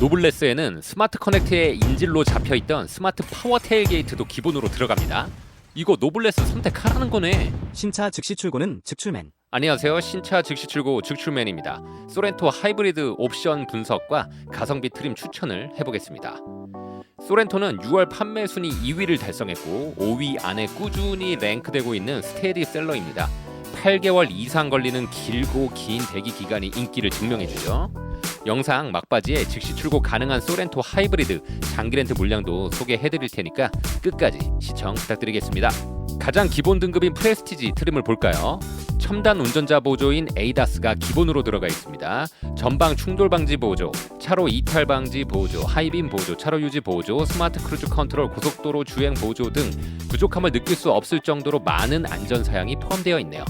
노블레스에는 스마트 커넥트의 인질로 잡혀있던 스마트 파워 테일게이트도 기본으로 들어갑니다. 이거 노블레스 선택하라는 거네. 신차 즉시 출고는 즉출맨. 안녕하세요. 신차 즉시 출고 즉출맨입니다. 소렌토 하이브리드 옵션 분석과 가성비 트림 추천을 해보겠습니다. 소렌토는 6월 판매 순위 2위를 달성했고 5위 안에 꾸준히 랭크되고 있는 스테디셀러입니다. 8개월 이상 걸리는 길고 긴 대기 기간이 인기를 증명해주죠. 영상 막바지에 즉시 출고 가능한 소렌토 하이브리드 장기 렌트 물량도 소개해드릴 테니까 끝까지 시청 부탁드리겠습니다. 가장 기본 등급인 프레스티지 트림을 볼까요? 첨단 운전자 보조인 에이다스가 기본으로 들어가 있습니다. 전방 충돌 방지 보조, 차로 이탈 방지 보조, 하이빔 보조, 차로 유지 보조, 스마트 크루즈 컨트롤, 고속도로 주행 보조 등 부족함을 느낄 수 없을 정도로 많은 안전 사양이 포함되어 있네요.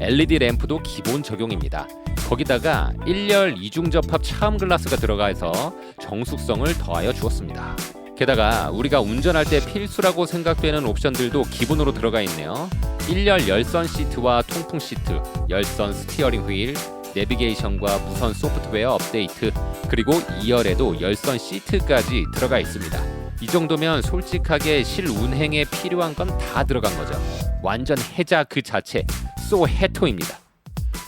LED 램프도 기본 적용입니다. 거기다가 1열 이중 접합 차음 글라스가 들어가서 정숙성을 더하여 주었습니다. 게다가 우리가 운전할 때 필수라고 생각되는 옵션들도 기본으로 들어가 있네요. 1열 열선 시트와 통풍 시트, 열선 스티어링 휠, 내비게이션과 무선 소프트웨어 업데이트, 그리고 2열에도 열선 시트까지 들어가 있습니다. 이 정도면 솔직하게 실운행에 필요한 건 다 들어간 거죠. 완전 해자 그 자체, 소 해토입니다.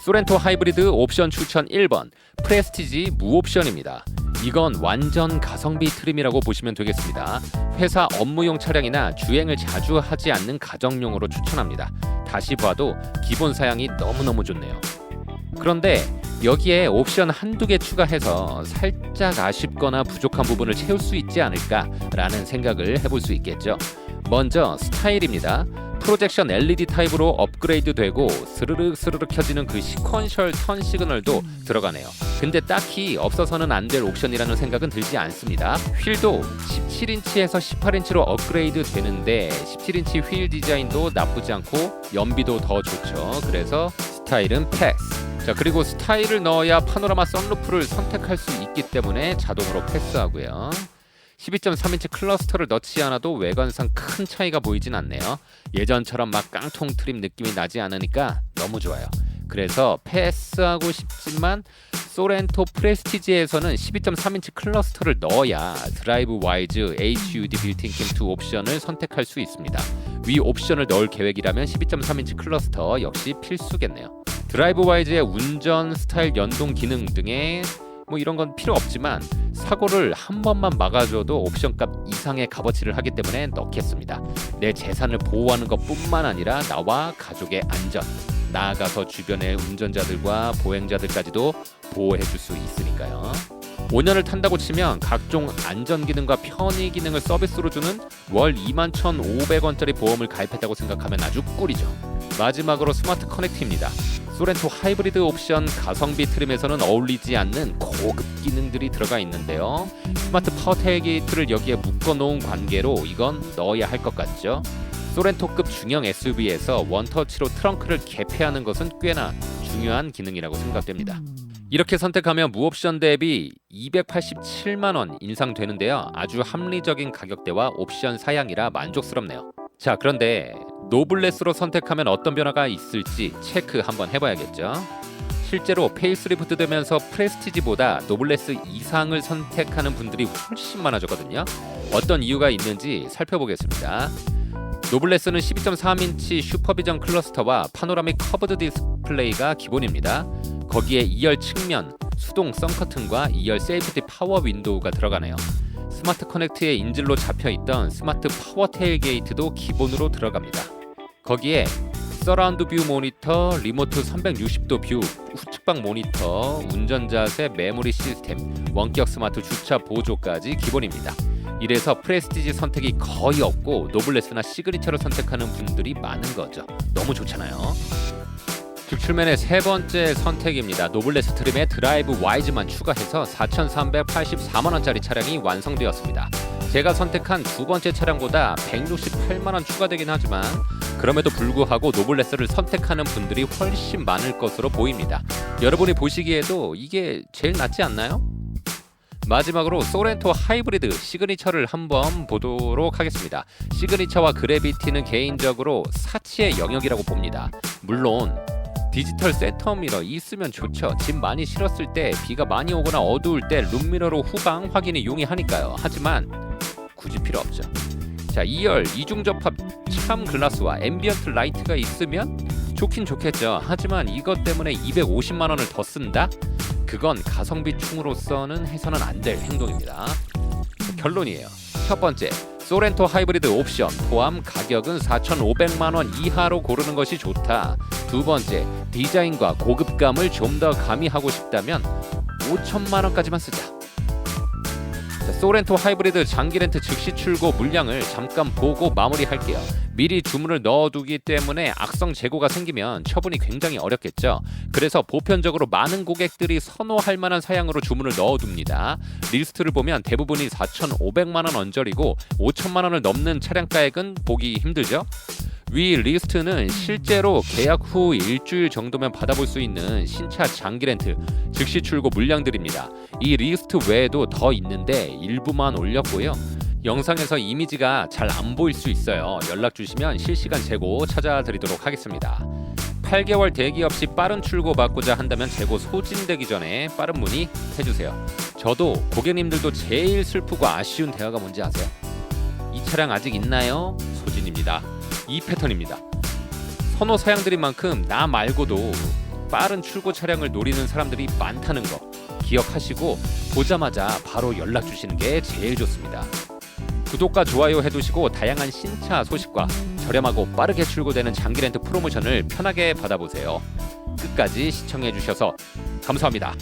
소렌토 하이브리드 옵션 추천 1번 프레스티지 무옵션입니다. 이건 완전 가성비 트림이라고 보시면 되겠습니다. 회사 업무용 차량이나 주행을 자주 하지 않는 가정용으로 추천합니다. 다시 봐도 기본 사양이 너무너무 좋네요. 그런데 여기에 옵션 한두 개 추가해서 살짝 아쉽거나 부족한 부분을 채울 수 있지 않을까라는 생각을 해볼 수 있겠죠. 먼저 스타일입니다. 프로젝션 LED 타입으로 업그레이드 되고 스르륵 스르륵 켜지는 그 시퀀셜 턴 시그널도 들어가네요. 근데 딱히 없어서는 안 될 옵션이라는 생각은 들지 않습니다. 휠도 17인치에서 18인치로 업그레이드 되는데 17인치 휠 디자인도 나쁘지 않고 연비도 더 좋죠. 그래서 스타일은 패스. 자 그리고 스타일을 넣어야 파노라마 썬루프를 선택할 수 있기 때문에 자동으로 패스하고요. 12.3인치 클러스터를 넣지 않아도 외관상 큰 차이가 보이진 않네요. 예전처럼 막 깡통 트림 느낌이 나지 않으니까 너무 좋아요. 그래서 패스하고 싶지만 소렌토 프레스티지에서는 12.3인치 클러스터를 넣어야 드라이브 와이즈 HUD 빌트인 캠2 옵션을 선택할 수 있습니다. 위 옵션을 넣을 계획이라면 12.3인치 클러스터 역시 필수겠네요. 드라이브 와이즈의 운전 스타일 연동 기능 등의 뭐 이런 건 필요 없지만 사고를 한 번만 막아줘도 옵션값 이상의 값어치를 하기 때문에 넣겠습니다. 내 재산을 보호하는 것뿐만 아니라 나와 가족의 안전, 나아가서 주변의 운전자들과 보행자들까지도 보호해 줄 수 있으니까요. 5년을 탄다고 치면 각종 안전 기능과 편의 기능을 서비스로 주는 월 21,500원짜리 보험을 가입했다고 생각하면 아주 꿀이죠. 마지막으로 스마트 커넥트입니다. 소렌토 하이브리드 옵션 가성비 트림에서는 어울리지 않는 고급 기능들이 들어가 있는데요. 스마트 테일게이트를 여기에 묶어 놓은 관계로 이건 넣어야 할 것 같죠. 소렌토급 중형 SUV에서 원터치로 트렁크를 개폐하는 것은 꽤나 중요한 기능이라고 생각됩니다. 이렇게 선택하면 무옵션 대비 287만 원 인상되는데요. 아주 합리적인 가격대와 옵션 사양이라 만족스럽네요. 자, 그런데 노블레스로 선택하면 어떤 변화가 있을지 체크 한번 해봐야겠죠. 실제로 페이스리프트 되면서 프레스티지보다 노블레스 이상을 선택하는 분들이 훨씬 많아졌거든요. 어떤 이유가 있는지 살펴보겠습니다. 노블레스는 12.3인치 슈퍼비전 클러스터와 파노라믹 커브드 디스플레이가 기본입니다. 거기에 2열 측면 수동 썬커튼과 2열 세이프티 파워 윈도우가 들어가네요. 스마트 커넥트의 인질로 잡혀 있던 스마트 파워 테일게이트도 기본으로 들어갑니다. 거기에 서라운드 뷰 모니터, 리모트 360도 뷰, 후측방 모니터, 운전자세 메모리 시스템, 원격 스마트 주차 보조까지 기본입니다. 이래서 프레스티지 선택이 거의 없고 노블레스나 시그니처를 선택하는 분들이 많은 거죠. 너무 좋잖아요. 빅출맨의 세 번째 선택입니다. 노블레스 트림에 드라이브 와이즈만 추가해서 4,384만 원짜리 차량이 완성되었습니다. 제가 선택한 두 번째 차량보다 168만 원 추가되긴 하지만 그럼에도 불구하고 노블레스를 선택하는 분들이 훨씬 많을 것으로 보입니다. 여러분이 보시기에도 이게 제일 낫지 않나요? 마지막으로 소렌토 하이브리드 시그니처를 한번 보도록 하겠습니다. 시그니처와 그래비티는 개인적으로 사치의 영역이라고 봅니다. 물론 디지털 센터 미러 있으면 좋죠. 집 많이 실었을 때 비가 많이 오거나 어두울 때 룸미러로 후방 확인이 용이하니까요. 하지만 굳이 필요 없죠. 자, 2열 이중 접합 참 글라스와 앰비언트 라이트가 있으면 좋긴 좋겠죠. 하지만 이것 때문에 250만 원을 더 쓴다? 그건 가성비 충으로서는 해서는 안 될 행동입니다. 결론이에요. 첫 번째, 소렌토 하이브리드 옵션 포함 가격은 4,500만 원 이하로 고르는 것이 좋다. 두 번째, 디자인과 고급감을 좀 더 가미하고 싶다면 5천만 원까지만 쓰자. 자, 소렌토 하이브리드 장기 렌트 즉시 출고 물량을 잠깐 보고 마무리할게요. 미리 주문을 넣어두기 때문에 악성 재고가 생기면 처분이 굉장히 어렵겠죠. 그래서 보편적으로 많은 고객들이 선호할 만한 사양으로 주문을 넣어둡니다. 리스트를 보면 대부분이 4,500만 원 언저리고 5천만 원을 넘는 차량 가액은 보기 힘들죠. 위 리스트는 실제로 계약 후 일주일 정도면 받아볼 수 있는 신차 장기 렌트 즉시 출고 물량들입니다. 이 리스트 외에도 더 있는데 일부만 올렸고요. 영상에서 이미지가 잘 안 보일 수 있어요. 연락 주시면 실시간 재고 찾아드리도록 하겠습니다. 8개월 대기 없이 빠른 출고 받고자 한다면 재고 소진되기 전에 빠른 문의 해주세요. 저도 고객님들도 제일 슬프고 아쉬운 대화가 뭔지 아세요? 이 차량 아직 있나요? 소진입니다. 이 패턴입니다. 선호 사양들인 만큼 나 말고도 빠른 출고 차량을 노리는 사람들이 많다는 거 기억하시고 보자마자 바로 연락 주시는 게 제일 좋습니다. 구독과 좋아요 해두시고 다양한 신차 소식과 저렴하고 빠르게 출고되는 장기 렌트 프로모션을 편하게 받아보세요. 끝까지 시청해 주셔서 감사합니다.